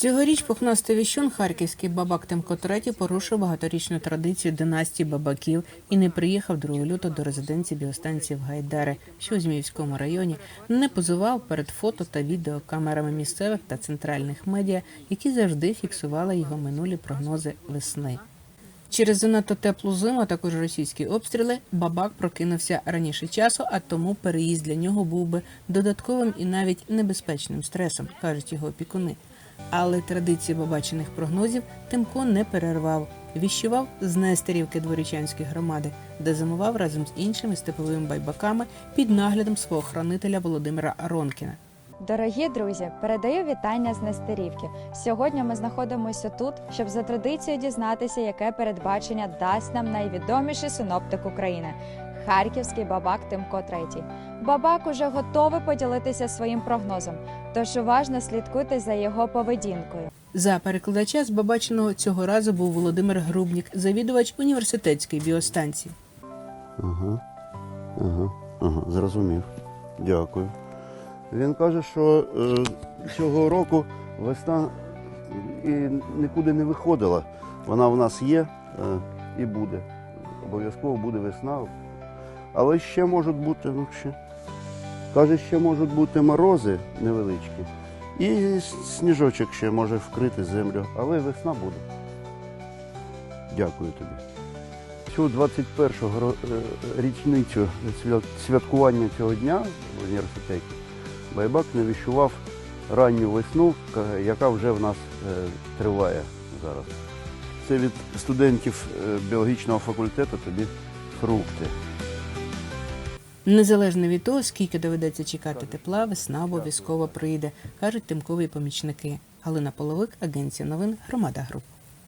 Цьогоріч пухнастий віщун харківський бабак Тимко III порушив багаторічну традицію династії бабаків і не приїхав 2 лютого до резиденції біостанції в Гайдари, що у Зміївському районі, не позував перед фото та відео камерами місцевих та центральних медіа, які завжди фіксували його минулі прогнози весни. Через занадто теплу зиму, а також російські обстріли, бабак прокинувся раніше часу, а тому переїзд для нього був би додатковим і навіть небезпечним стресом, кажуть його опікуни. Але традиції бабачених прогнозів Тимко не перервав. Віщував з Нестерівки дворічанської громади, де зимував разом з іншими степовими байбаками під наглядом свого хранителя Володимира Ронкіна. Дорогі друзі, передаю вітання з Нестерівки. Сьогодні ми знаходимося тут, щоб за традицією дізнатися, яке передбачення дасть нам найвідоміший синоптик України харківський бабак Тимко III. Бабак уже готовий поділитися своїм прогнозом, тож уважно слідкуйте за його поведінкою. За перекладача з бабаченого цього разу був Володимир Грубнік, завідувач університетської біостанції. Ага, ага, ага, зрозумів. Дякую. Він каже, що е, цього року весна і нікуди не виходила. Вона в нас є е, і буде. Обов'язково буде весна. Але ще можуть бути, ну ще. Каже, ще можуть бути морози невеличкі. І сніжочок ще може вкрити землю, але весна буде. Дякую тобі. Цю 21-го е, річницю святкування цього дня в університеті Байбак навіщував ранню весну, яка вже в нас е, триває зараз. Це від студентів е, біологічного факультету тобі фрукти. Незалежно від того, скільки доведеться чекати тепла, весна обов'язково прийде, кажуть тимкові помічники. Галина Половик, агенція новин, громада груп.